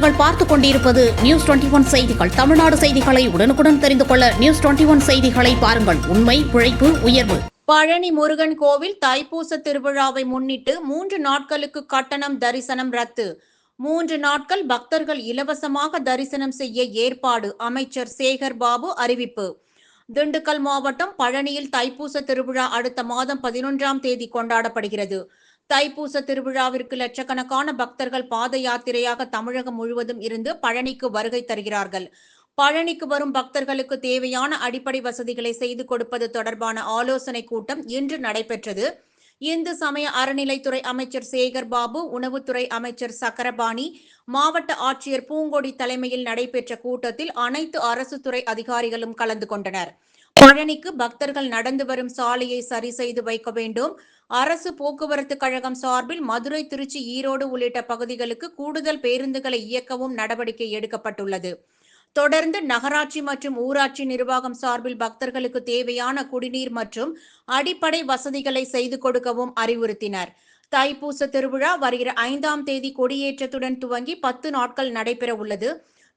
நீங்கள் பார்த்துக் கொண்டிருப்பது நியூஸ் டுவெண்டி ஒன் செய்திகள். தமிழ்நாடு செய்திகளை உடனுக்குடன் தெரிந்து கொள்ள நியூஸ் டுவெண்டி ஒன் செய்திகளை பாருங்கள். உண்மை உழைப்பு உயர்வு. பழனி முருகன் கோவில் தைப்பூச திருவிழாவை முன்னிட்டு மூன்று நாட்களுக்கு கட்டணம் தரிசனம் ரத்து. மூன்று நாட்கள் பக்தர்கள் இலவசமாக தரிசனம் செய்ய ஏற்பாடு அமைச்சர் சேகர் பாபு அறிவிப்பு. திண்டுக்கல் மாவட்டம் பழனியில் தைப்பூச திருவிழா அடுத்த மாதம் பதினொன்றாம் தேதி கொண்டாடப்படுகிறது. தைப்பூச திருவிழாவிற்கு லட்சக்கணக்கான பக்தர்கள் பாத யாத்திரையாக தமிழகம் முழுவதும் இருந்து பழனிக்கு வருகை தருகிறார்கள். பழனிக்கு வரும் பக்தர்களுக்கு தேவையான அடிப்படை வசதிகளை செய்து கொடுப்பது தொடர்பான ஆலோசனை கூட்டம் இன்று நடைபெற்றது. இந்து சமய அறநிலைத்துறை அமைச்சர் சேகர் பாபு உணவுத்துறை அமைச்சர் சக்கரபாணி மாவட்ட ஆட்சியர் பூங்கொடி தலைமையில் நடைபெற்ற கூட்டத்தில் அனைத்து அரசு துறை அதிகாரிகளும் கலந்து கொண்டனர். பழனிக்கு பக்தர்கள் நடந்து வரும் சாலையை சரி செய்து வைக்க வேண்டும். அரசு போக்குவரத்து கழகம் சார்பில் மதுரை திருச்சி ஈரோடு உள்ளிட்ட பகுதிகளுக்கு கூடுதல் பேருந்துகளை இயக்கவும் நடவடிக்கை எடுக்கப்பட்டுள்ளது. தொடர்ந்து நகராட்சி மற்றும் ஊராட்சி நிர்வாகம் சார்பில் பக்தர்களுக்கு தேவையான குடிநீர் மற்றும் அடிப்படை வசதிகளை செய்து கொடுக்கவும் அறிவுறுத்தினர். தைப்பூச திருவிழா வருகிற ஐந்தாம் தேதி கொடியேற்றத்துடன் துவங்கி பத்து நாட்கள் நடைபெற உள்ளது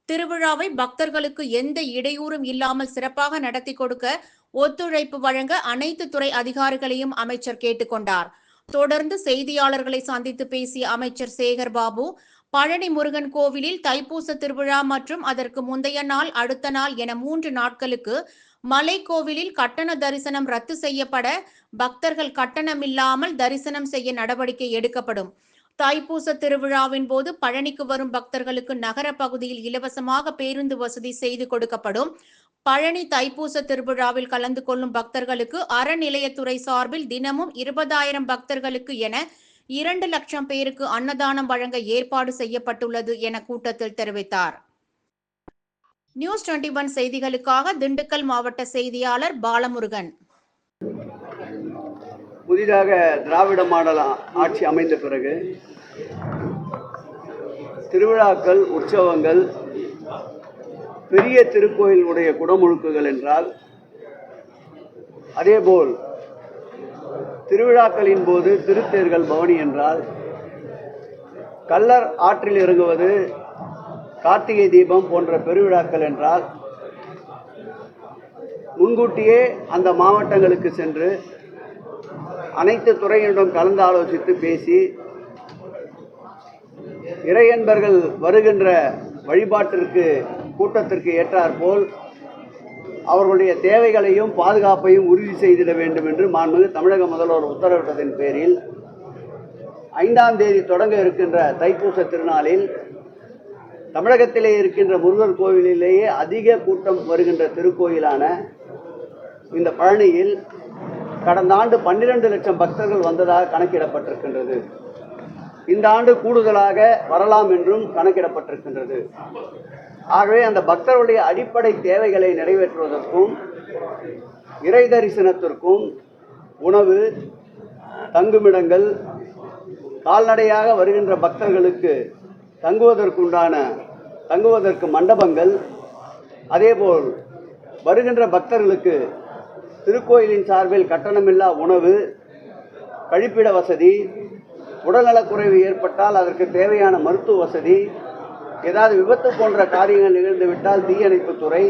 திருவிழாவை பக்தர்களுக்கு எந்த இடையூறும் இல்லாமல் சிறப்பாக நடத்தி கொடுக்க ஒத்துழைப்பு வழங்க அனைத்து துறை அதிகாரிகளையும் அமைச்சர் கேட்டுக்கொண்டார் தொடர்ந்து செய்தியாளர்களை சந்தித்து பேசிய அமைச்சர் சேகர் பாபு பழனி முருகன் கோவிலில் தைப்பூச திருவிழா மற்றும் அதற்கு முந்தைய நாள் அடுத்த நாள் என மூன்று நாட்களுக்கு மலை கோவிலில் கட்டண தரிசனம் ரத்து செய்யப்பட பக்தர்கள் கட்டணமில்லாமல் தரிசனம் செய்ய நடவடிக்கை எடுக்கப்படும். தைப்பூச திருவிழாவின் போது பழனிக்கு வரும் பக்தர்களுக்கு நகர பகுதியில் இலவசமாக பேருந்து வசதி செய்து கொடுக்கப்படும். பழனி தைப்பூச திருவிழாவில் கலந்து கொள்ளும் பக்தர்களுக்கு அறநிலையத்துறை சார்பில் தினமும் இருபதாயிரம் பக்தர்களுக்கு என இரண்டு லட்சம் பேருக்கு அன்னதானம் வழங்க ஏற்பாடு செய்யப்பட்டுள்ளது என கூட்டத்தில் தெரிவித்தார். நியூஸ் டுவெண்டி ஒன் செய்திகளுக்காக திண்டுக்கல் மாவட்ட செய்தியாளர் பாலமுருகன். புதிதாக திராவிட மாடல் ஆட்சி அமைந்த பிறகு திருவிழாக்கள் உற்சவங்கள் பெரிய திருக்கோயிலுடைய குடமுழுக்குகள் என்றால் அதேபோல் திருவிழாக்களின் போது திருத்தேர்கள் பவனி என்றால் கல்லர் ஆற்றில் இறங்குவது கார்த்திகை தீபம் போன்ற பெருவிழாக்கள் என்றால் முன்கூட்டியே அந்த மாவட்டங்களுக்கு சென்று அனைத்து துறையினரும் கலந்து ஆலோசித்து பேசி இறையன்பர்கள் வருகின்ற வழிபாட்டிற்கு கூட்டத்திற்கு ஏற்றாற்போல் அவர்களுடைய தேவைகளையும் பாதுகாப்பையும் உறுதி செய்திட வேண்டும் என்று மாண்புமிகு தமிழக முதல்வர் உத்தரவிட்டதின் பேரில் ஐந்தாம் தேதி தொடங்க இருக்கின்ற தைப்பூச திருநாளில் தமிழகத்திலே இருக்கின்ற முருகர் கோவிலிலேயே அதிக கூட்டம் வருகின்ற திருக்கோயிலான இந்த பழனியில் கடந்த ஆண்டு பன்னிரண்டு லட்சம் பக்தர்கள் வந்ததாக கணக்கிடப்பட்டிருக்கின்றது. இந்த ஆண்டு கூடுதலாக வரலாம் என்றும் கணக்கிடப்பட்டிருக்கின்றது. ஆகவே அந்த பக்தர்களுடைய அடிப்படை தேவைகளை நிறைவேற்றுவதற்கும் இறை தரிசனத்திற்கும் உணவு தங்குமிடங்கள் கால்நடையாக வருகின்ற பக்தர்களுக்கு தங்குவதற்குண்டான தங்குவதற்கு மண்டபங்கள் அதேபோல் வருகின்ற பக்தர்களுக்கு திருக்கோயிலின் சார்பில் கட்டணமில்லா உணவு கழிப்பிட வசதி உடல்நலக்குறைவு ஏற்பட்டால் அதற்கு தேவையான மருத்துவ வசதி ஏதாவது விபத்து போன்ற காரியங்கள் நிகழ்ந்துவிட்டால் தீயணைப்புத்துறை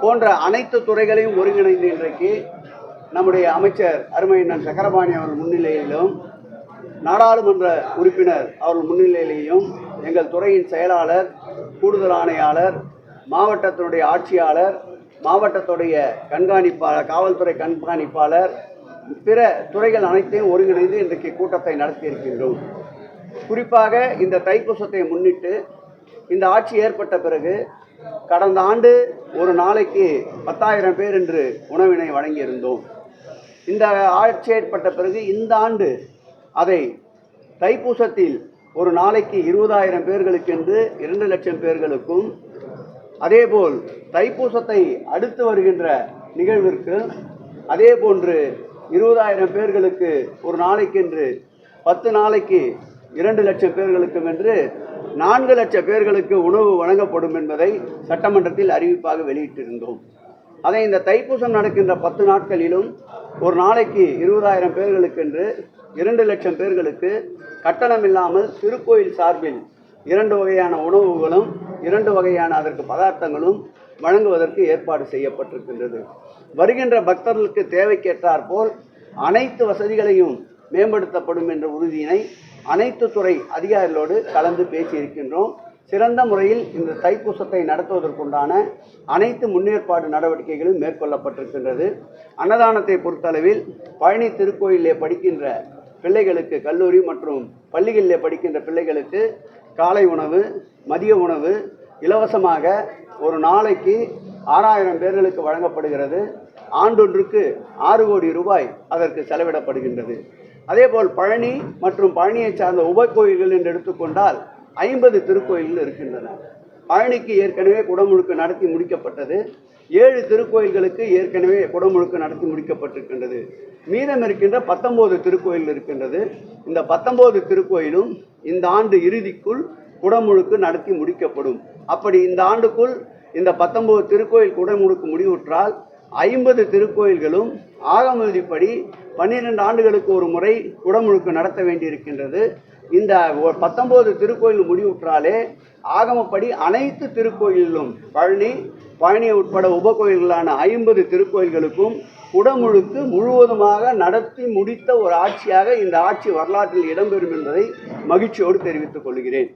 போன்ற அனைத்து துறைகளையும் ஒருங்கிணைந்து இன்றைக்கு நம்முடைய அமைச்சர் அருமையண்ணன் சக்கரபாணி அவர்கள் முன்னிலையிலும் நாடாளுமன்ற உறுப்பினர் அவர்கள் முன்னிலையிலேயும் எங்கள் துறையின் செயலாளர் கூடுதல் ஆணையாளர் மாவட்டத்தினுடைய ஆட்சியாளர் மாவட்டத்துடைய கண்காணிப்பாளர் காவல்துறை கண்காணிப்பாளர் பிற துறைகள் அனைத்தையும் ஒருங்கிணைந்து இன்றைக்கு கூட்டத்தை நடத்தியிருக்கின்றோம். குறிப்பாக இந்த தைப்பூசத்தை முன்னிட்டு இந்த ஆட்சி ஏற்பட்ட பிறகு கடந்த ஆண்டு ஒரு நாளைக்கு பத்தாயிரம் பேர் என்று உணவினை வழங்கியிருந்தோம். இந்த ஆட்சி ஏற்பட்ட பிறகு இந்த ஆண்டு அதை தைப்பூசத்தில் ஒரு நாளைக்கு இருபதாயிரம் பேர்களுக்கென்று இரண்டு லட்சம் பேர்களுக்கும் அதேபோல் தைப்பூசத்தை அடுத்து வருகின்ற நிகழ்விற்கு அதே போன்று இருபதாயிரம் பேர்களுக்கு ஒரு நாளைக்கென்று பத்து நாளைக்கு இரண்டு லட்சம் பேர்களுக்கும் என்று நான்கு லட்சம் பேர்களுக்கு உணவு வழங்கப்படும் என்பதை சட்டமன்றத்தில் அறிவிப்பாக வெளியிட்டிருந்தோம். அதை இந்த தைப்பூசம் நடக்கின்ற பத்து நாட்களிலும் ஒரு நாளைக்கு இருபதாயிரம் பேர்களுக்கென்று இரண்டு லட்சம் பேர்களுக்கு கட்டணம் இல்லாமல் திருக்கோயில் சார்பில் இரண்டு வகையான உணவுகளும் இரண்டு வகையான அதற்கு பதார்த்தங்களும் வழங்குவதற்கு ஏற்பாடு செய்யப்பட்டிருக்கின்றது. வருகின்ற பக்தர்களுக்கு தேவைக்கேற்றார் போல் அனைத்து வசதிகளையும் மேம்படுத்தப்படும் என்ற உறுதியினை அனைத்து துறை அதிகாரிகளோடு கலந்து பேசியிருக்கின்றோம். சிறந்த முறையில் இந்த தைப்பூசத்தை நடத்துவதற்குண்டான அனைத்து முன்னேற்பாடு நடவடிக்கைகளும் மேற்கொள்ளப்பட்டிருக்கின்றது. அன்னதானத்தை பொறுத்தளவில் பழனி திருக்கோயிலே படிக்கின்ற பிள்ளைகளுக்கு கல்லூரி மற்றும் பள்ளிகளிலே படிக்கின்ற பிள்ளைகளுக்கு காலை உணவு மதிய உணவு இலவசமாக ஒரு நாளைக்கு ஆறாயிரம் பேர்களுக்கு வழங்கப்படுகிறது. ஆண்டொன்றுக்கு ஆறு கோடி ரூபாய் அதற்கு செலவிடப்படுகின்றது. அதேபோல் பழனி மற்றும் பழனியை சார்ந்த உபக்கோயில்கள் என்று எடுத்துக்கொண்டால் ஐம்பது திருக்கோயில்கள் இருக்கின்றன. பழனிக்கு ஏற்கனவே குடமுழுக்கு நடத்தி முடிக்கப்பட்டது. ஏழு திருக்கோயில்களுக்கு ஏற்கனவே குடமுழுக்கு நடத்தி முடிக்கப்பட்டிருக்கின்றது. மீதம் இருக்கின்ற பத்தொம்போது திருக்கோயில் இருக்கின்றது. இந்த பத்தொம்போது திருக்கோயிலும் இந்த ஆண்டு இறுதிக்குள் குடமுழுக்கு நடத்தி முடிக்கப்படும். அப்படி இந்த ஆண்டுக்குள் இந்த பத்தொம்போது திருக்கோயில் குடமுழுக்கு முடிவுற்றால் ஐம்பது திருக்கோயில்களும் ஆகமதிப்படி பன்னிரெண்டு ஆண்டுகளுக்கு ஒரு முறை குடமுழுக்கு நடத்த வேண்டியிருக்கின்றது. இந்த ஒ- திருக்கோயில் முடிவுற்றாலே ஆகமப்படி அனைத்து திருக்கோயிலிலும் பழனி பழனியை உட்பட உபகோயில்களான ஐம்பது திருக்கோயில்களுக்கும் குடமுழுக்கு முழுவதுமாக நடத்தி முடித்த ஒரு ஆட்சியாக இந்த ஆட்சி வரலாற்றில் இடம்பெறும் என்பதை மகிழ்ச்சியோடு தெரிவித்துக் கொள்கிறேன்.